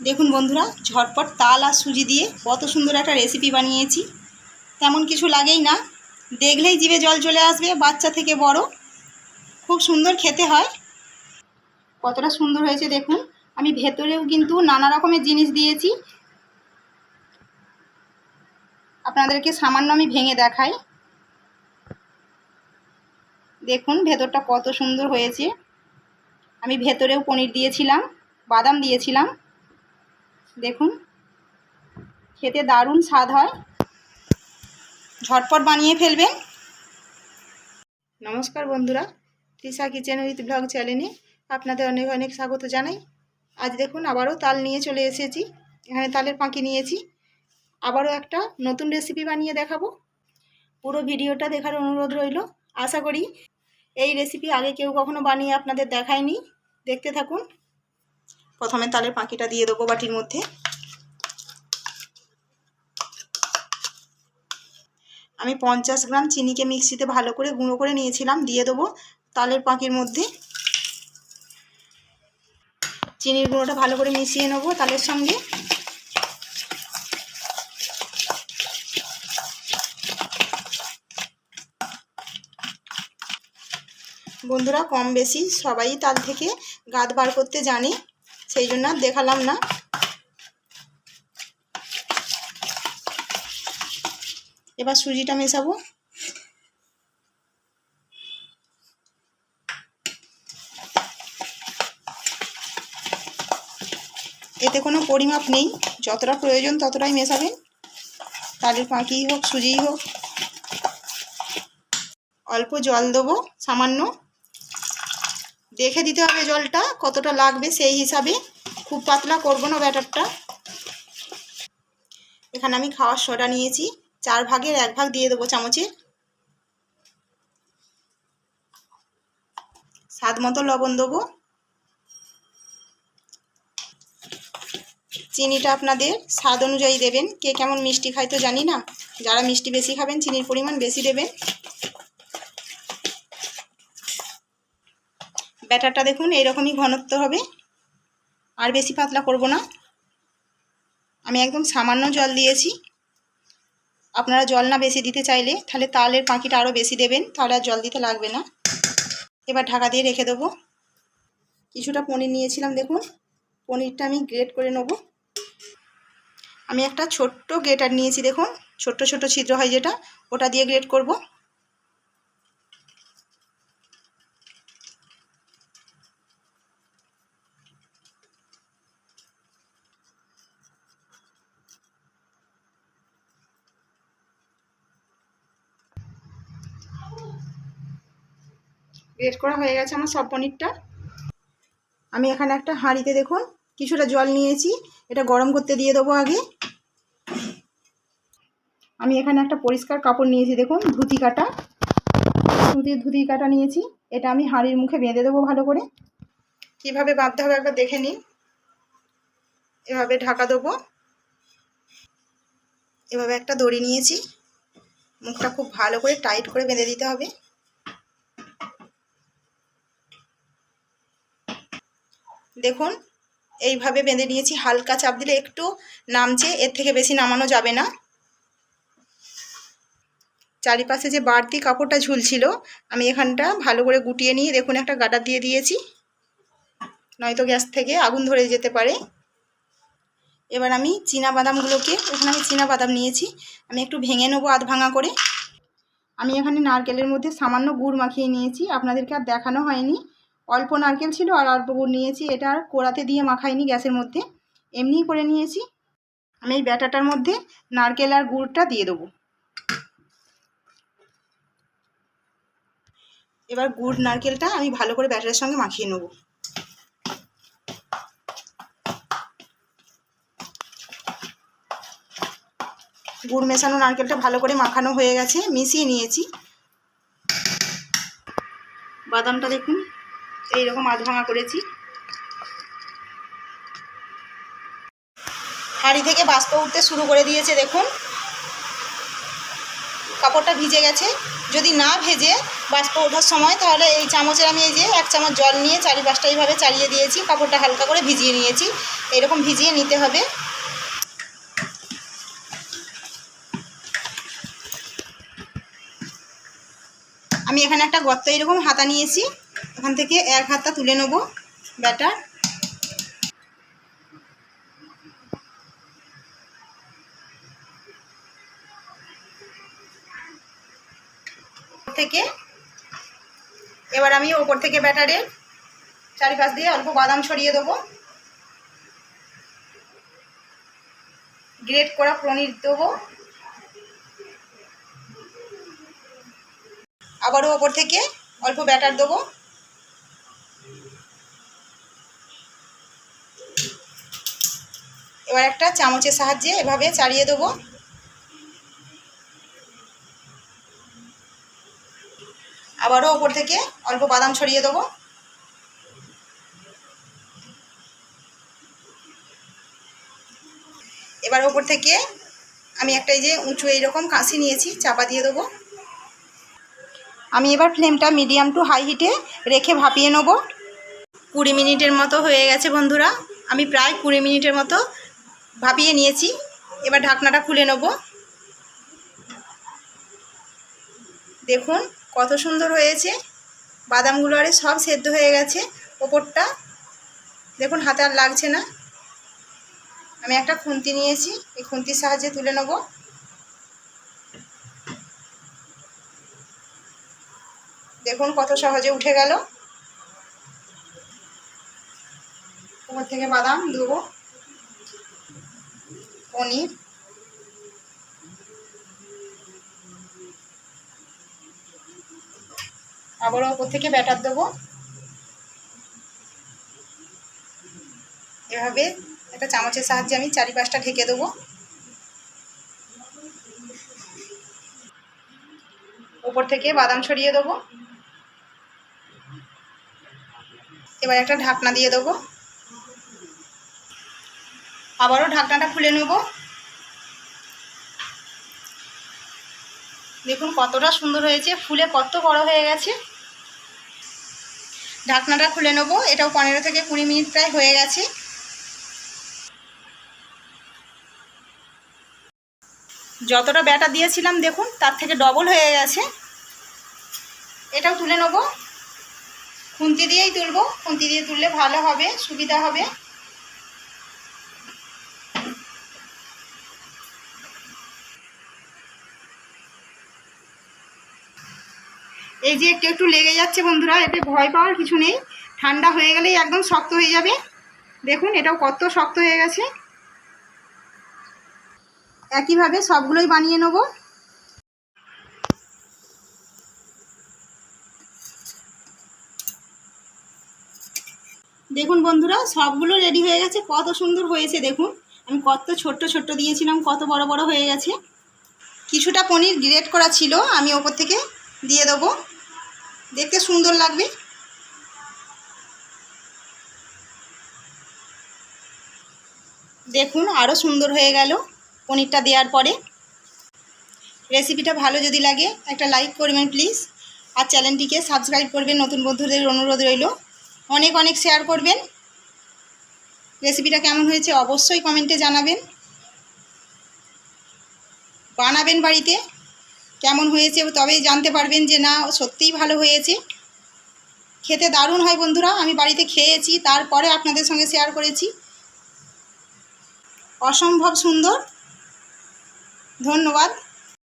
দেখুন বন্ধুরা, ঝটপট তাল আর সুজি দিয়ে কত সুন্দর একটা রেসিপি বানিয়েছি। তেমন কিছু লাগেই না, দেখলেই জিভে জল চলে আসবে, বাচ্চা থেকে বড়। খুব সুন্দর খেতে হয়। কতটা সুন্দর হয়েছে দেখুন, আমি ভেতরেও কিন্তু নানা রকমের জিনিস দিয়েছি। আপনাদেরকে সামান্য আমি ভেঙে দেখাই। দেখুন ভেতরটা কত সুন্দর হয়েছে। আমি ভেতরেও পনির দিয়েছিলাম, বাদাম দিয়েছিলাম। দেখুন, খেতে দারুণ স্বাদ হয়। ঝটপট বানিয়ে ফেলবেন। নমস্কার বন্ধুরা, তৃষা কিচেন উইথ ব্লগ চ্যানেলে আপনাদের অনেক অনেক স্বাগত জানাই। আজ দেখুন, আবারও তাল নিয়ে চলে এসেছি। এখানে তালের পাঁকি নিয়েছি। আবারও একটা নতুন রেসিপি বানিয়ে দেখাবো। পুরো ভিডিওটা দেখার অনুরোধ রইল। আশা করি এই রেসিপি আগে কেউ কখনো বানিয়ে আপনাদের দেখায়নি। দেখতে থাকুন। প্রথমে তালের পাঁকিটা দিয়ে দেবো বাটির মধ্যে। আমি পঞ্চাশ গ্রাম চিনিকে মিক্সিতে ভালো করে গুঁড়ো করে নিয়েছিলাম, দিয়ে দেবো তালের পাঁকির মধ্যে। চিনির গুঁড়োটা ভালো করে মিশিয়ে নেব তালের সঙ্গে। বন্ধুরা, কম বেশি সবাই তাল থেকে গাদ বার করতে জানে। সেই জন্য দেখালাম না। এবার সুজিটা মেশাবো। এতে কোনো পরিমাপ নেই। যতটা প্রয়োজন ততটাই মেশাবেন। তালের পাঁকিই হোক, সুজিই হোক। অল্প জল দেবো, সামান্য। দেখে দিতে হবে জলটা, কতটা লাগবে সেই হিসাবে। খুব পাতলা করব না ব্যাটারটা। এখানে আমি খাওয়ার সোডা নিয়েছি। চার ভাগের এক ভাগ দিয়ে দেবো চামচে। স্বাদ মতো লবণ দেবো। চিনিটা আপনাদের স্বাদ অনুযায়ী দেবেন। কে কেমন মিষ্টি খায় তো জানি না। যারা মিষ্টি বেশি খাবেন, চিনির পরিমাণ বেশি দেবেন। ব্যাটারটা দেখুন, এইরকমই ঘনত্ব হবে। আর বেশি পাতলা করব না। আমি একদম সামান্য জল দিয়েছি। আপনারা জল না বেশি দিতে চাইলে, তাহলে তালের পাখিটা আরও বেশি দেবেন, তাহলে আর জল দিতে লাগবে না। এবার ঢাকা দিয়ে রেখে দেবো। কিছুটা পনির নিয়েছিলাম, দেখুন। পনিরটা আমি গ্রেট করে নেব। আমি একটা ছোট্ট গ্রেটার নিয়েছি, দেখুন। ছোট্ট ছোট ছিদ্র হয় যেটা, ওটা দিয়ে গ্রেট করব। গ্রেট করা হয়ে গেছে আমার সব পনিরটা। আমি এখানে একটা হাঁড়িতে দেখুন কিছুটা জল নিয়েছি, এটা গরম করতে দিয়ে দেবো আগে। আমি এখানে একটা পরিষ্কার কাপড় নিয়েছি দেখুন, ধুতি কাটা। সুতির ধুতি কাটা নিয়েছি, এটা আমি হাঁড়ির মুখে বেঁধে দেবো ভালো করে। কীভাবে বাঁধতে হবে একবার দেখে নিন। এভাবে ঢাকা দেবো। এভাবে একটা দড়ি নিয়েছি। মুখটা খুব ভালো করে টাইট করে বেঁধে দিতে হবে। দেখুন, এইভাবে বেঁধে নিয়েছি। হালকা চাপ দিলে একটু নামছে, এর থেকে বেশি নামানো যাবে না। চারিপাশে যে বাড়তি কাপড়টা ঝুলছিল, আমি এখানটা ভালো করে গুটিয়ে নিয়ে দেখুন একটা গাডার দিয়ে দিয়েছি। নয়তো গ্যাস থেকে আগুন ধরে যেতে পারে। এবার আমি চীনা বাদামগুলোকে এখানে আমি চীনা বাদাম নিয়েছি। আমি একটু ভেঙে নেব আধ ভাঙা করে। আমি এখানে নারকেলের মধ্যে সামান্য গুড় মাখিয়ে নিয়েছি। আপনাদেরকে আর দেখানো হয়নি। অল্প নারকেল ছিল আর অল্প গুড় নিয়েছি। এটা আর কোড়াতে দিয়ে মাখাইনি গ্যাসের মধ্যে। এমনিই করে নিয়েছি। আমি এই ব্যাটাটার মধ্যে নারকেল আর গুড়টা দিয়ে দেবো। এবার গুড়, নারকেলটা আমি ভালো করে ব্যাটারের সঙ্গে মাখিয়ে নেব। গুড় মেশানো নারকেলটা ভালো করে মাখানো হয়ে গেছে। মিশিয়ে নিয়েছি। বাদামটা দেখুন। এইরকম আধ ভাঙা করেছি। হাঁড়ি থেকে বাষ্প উঠতে শুরু করে দিয়েছে, দেখুন। কাপড়টা ভিজে গেছে। যদি না ভেজে বাষ্প ওঠার সময়, তাহলে এই চামচের আমি এই যে এক চামচ জল নিয়ে চারিপাশটা এইভাবে চালিয়ে দিয়েছি, কাপড়টা হালকা করে ভিজিয়ে নিয়েছি। এরকম ভিজিয়ে নিতে হবে। আমি এখানে একটা গর্ত এরকম হাতা নিয়েছি। এখান থেকে এক হাতা তুলে নেব ব্যাটার থেকে, এবার আমি ওপর থেকে ব্যাটারের চারিপাশ দিয়ে অল্প বাদাম ছড়িয়ে দেবো। গ্রেট করা পনির দেবো। আবারও ওপর থেকে অল্প ব্যাটার দেবো। এবার একটা চামচের সাহায্যে এভাবে চালিয়ে দেবো। আবারও ওপর থেকে অল্প বাদাম ছড়িয়ে দেবো। এবার ওপর থেকে আমি একটা এই যে উঁচু এইরকম কাঁচি নিয়েছি, চাপা দিয়ে দেবো। আমি এবার ফ্লেমটা মিডিয়াম টু হাই হিটে রেখে ভাপিয়ে নেব। কুড়ি মিনিটের মতো হয়ে গেছে বন্ধুরা। আমি প্রায় কুড়ি মিনিটের মতো ভাপিয়ে নিয়েছি। এবার ঢাকনাটা খুলে নেব। দেখুন কত সুন্দর হয়েছে। বাদামগুলো আরে সব সেদ্ধ হয়ে গেছে ওপরটা। দেখুন হাতে আর লাগছে না। আমি একটা খুন্তি নিয়েছি, এই খুন্তির সাহায্যে তুলে নেব। দেখুন কত সহজে উঠে গেল। উপর থেকে বাদাম দেবো। পনির। আবারও ওপর থেকে ব্যাটার দেবো। এভাবে একটা চামচের সাহায্যে আমি চারিপাশটা ঢেকে দেবো। ওপর থেকে বাদাম ছড়িয়ে দেবো। এবার একটা ঢাকনা দিয়ে দেবো। আবারও ঢাকনাটা খুলে নেব। দেখুন কতটা সুন্দর হয়েছে, ফুলে কত বড় হয়ে গেছে। ঢাকনাটা খুলে নেব, এটাও পনেরো থেকে কুড়ি মিনিট প্রায় হয়ে গেছে। যতটা ব্যাটা দিয়েছিলাম, দেখুন, তার থেকে ডবল হয়ে গেছে। এটাও তুলে নেব। খুন্তি দিয়েই তুলব, খুন্তি দিয়ে তুললে ভালো হবে, সুবিধা হবে। এই যে একটু একটু লেগে যাচ্ছে বন্ধুরা, এতে ভয় পাওয়ার কিছু নেই। ঠান্ডা হয়ে গেলেই একদম শক্ত হয়ে যাবে। দেখুন, এটাও কত শক্ত হয়ে গেছে। একইভাবে সবগুলোই বানিয়ে নেব। দেখুন বন্ধুরা, সবগুলো রেডি হয়ে গেছে। কত সুন্দর হয়েছে, দেখুন। আমি কত ছোট্ট ছোট্ট দিয়েছিলাম, কত বড় বড় হয়ে গেছে। কিছুটা পনির গ্রেট করা ছিল, আমি ওপর থেকে দিয়ে দেবো। দেখতে সুন্দর লাগবে। দেখুন আরও সুন্দর হয়ে গেল পনিরটা দেওয়ার পরে। রেসিপিটা ভালো যদি লাগে, একটা লাইক করবেন প্লিজ। আর চ্যানেলটিকে সাবস্ক্রাইব করবেন, নতুন বন্ধুদের অনুরোধ রইল। অনেক অনেক শেয়ার করবেন। রেসিপিটা কেমন হয়েছে অবশ্যই কমেন্টে জানাবেন। বানাবেন বাড়িতে। কেমন হয়েছে তবেই জানতে পারবেন যে না সত্যিই ভালো হয়েছে। খেতে দারুণ হয় বন্ধুরা, আমি বাড়িতে খেয়েছি, তারপরে আপনাদের সঙ্গে শেয়ার করেছি। অসম্ভব সুন্দর। ধন্যবাদ।